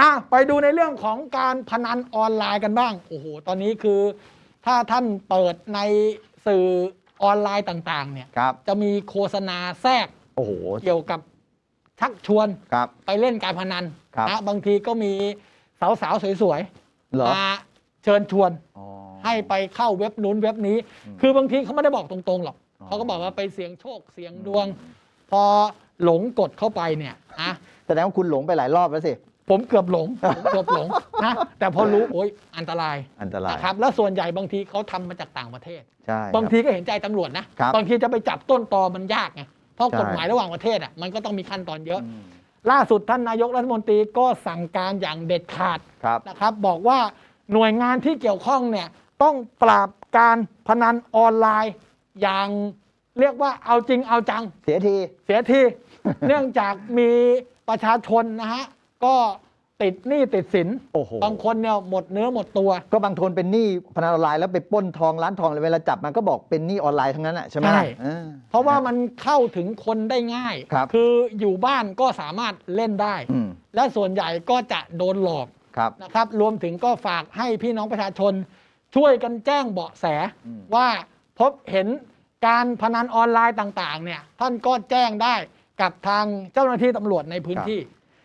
อะไปดูในเรื่องของการพนันออนไลน์กันบ้างโอ้โหตอนนี้คือถ้าท่านเปิดในสื่อออนไลน์ต่างๆ เนี่ย ครับ จะมีโฆษณาแทรกโอ้โห เกี่ยวกับชักชวนครับ ไปเล่นการพนันครับ นะบางทีก็มีสาวๆสวยเหรอๆมาเชิญชวนอ๋อ ให้ไปเข้าเว็บนู้นเว็บนี้ อืมคือบางทีเขาไม่ได้บอกตรงๆหรอกอ๋อ เขาก็บอกว่าไปเสี่ยงโชคเสี่ยงดวง พอหลงกดเข้าไปเนี่ยอะแสดงว่าคุณหลงไปหลายรอบแล้วสิ ผมเกือบหลงผมเกือบหลงนะแต่พอรู้โอ๊ยอันตรายอันตรายนะครับแล้วส่วนใหญ่บางทีเขาทำมาจากต่างประเทศ ใช่ บางครับทีก็เห็นใจตำรวจนะครับบางทีจะไปจับต้นตอมันยากไงเพราะใช่กฎหมายระหว่างประเทศอะมันก็ต้องมีขั้นตอนเยอะอืมล่าสุดท่านนายกรัฐมนตรีก็สั่งการอย่างเด็ดขาดครับนะครับ บอกว่าหน่วยงานที่เกี่ยวข้องเนี่ยต้องปราบการพนันออนไลน์อย่างเรียกว่าเอาจริงเอาจัง เสียที เสียที เนื่องจากมีประชาชนนะฮะ ก็ ติดหนี้ติดสินโอ้โหบางคนเนี่ยหมดเนื้อหมดตัว ก็บางทนเป็นหนี้พนันออนไลน์แล้วไปปล้นทองร้านทองเลยเวลาจับมันก็บอกเป็นหนี้ออนไลน์ทั้งนั้นแหละใช่ไหมล่ะใช่ออเพราะว่ามันเข้าถึงคนได้ง่ายครับ ออยู่บ้านก็สามารถเล่นได้ อืมและส่วนใหญ่ก็จะโดนหลอกครับนะครับ รวมถึงก็ฝากให้พี่น้องประชาชน ช่วยกันแจ้งเบาะแส อืม ว่าพบเห็นการพนันออนไลน์ต่างๆเนี่ยท่านก็แจ้งได้กับทางเจ้าหน้าที่ตำรวจในพื้นที่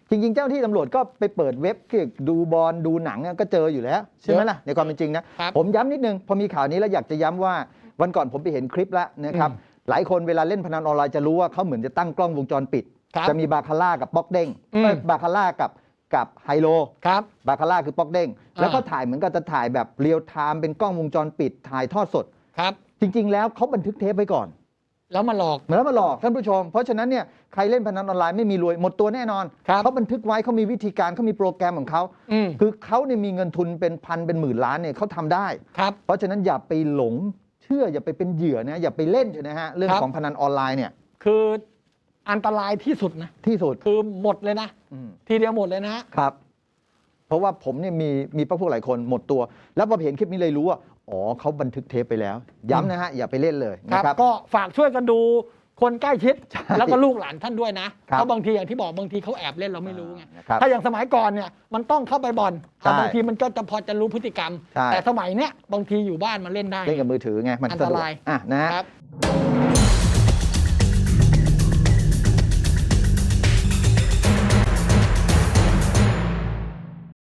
จริง ๆ เจ้าหน้าที่ตำรวจก็ไปเปิดเว็บที่ดูบอลดูหนังอะก็เจออยู่แล้ว ใช่ไหมล่ะในความเป็นจริงนะครับ ผมย้ำนิดนึง พอมีข่าวนี้แล้วอยากจะย้ำว่าวันก่อนผมไปเห็นคลิปแล้วนะครับอืมหลายคนเวลาเล่นพนันออนไลน์จะรู้ว่าเขาเหมือนจะตั้งกล้องวงจรปิด ครับจะมีบาคาร่ากับป๊อกเด้งอืม เอ้ยบาคาร่ากับกับไฮโล ครับ บาคาร่าคือป๊อกเด้ง อ่า แล้วก็ถ่ายเหมือนกับจะถ่ายแบบเรียลไทม์เป็นกล้องวงจรปิดถ่ายทอดสด ครับ จริง ๆ แล้วเขาบันทึกเทปไว้ก่อน แล้วมาหลอกเหมือนแล้วมาหลอกท่านผู้ชม เพราะฉะนั้นเนี่ยใครเล่นพนันออนไลน์ไม่มีรวยหมดตัวแน่นอนครับเขาบันทึกไว้เขามีวิธีการเขามีโปรแกรมของเขาอืม คือเขาเนี่ยมีเงินทุนเป็นพันเป็นหมื่นล้านเนี่ยเขาทำได้ ครับ เพราะฉะนั้นอย่าไปหลงเชื่ออย่าไปเป็นเหยื่อนะอย่าไปเล่นเถอะนะฮะเรื่องครับ ของพนันออนไลน์เนี่ยคืออันตรายที่สุดนะ ที่สุดคือหมดเลยนะ อืม ทีเดียวหมดเลยนะฮะครับ เพราะว่าผมเนี่ยมีมีพวกพวกหลายคนหมดตัว แล้วพอเห็นคลิปนี้เลยรู้ว่า อ๋อเขาบันทึกเทปไปแล้ว ย้ำนะฮะ อย่าไปเล่นเลยครับนะครับ ก็ฝากช่วยกันดูคนใกล้ชิด ใช่แล้วก็ลูกหลานท่านด้วยนะครับ เพราะบางทีอย่างที่บอกบางทีเขาแอบเล่นเราไม่รู้ไง นะครับ ถ้าอย่างสมัยก่อนเนี่ยมันต้องเข้าไปบ่อนใช่บางทีมันก็จะพอจะรู้พฤติกรรม ใช่ แต่สมัยเนี้ยบางทีอยู่บ้านมันเล่นได้ เล่นกับมือถือไง มันอันสะตดวกรายอะนะฮะ ครับ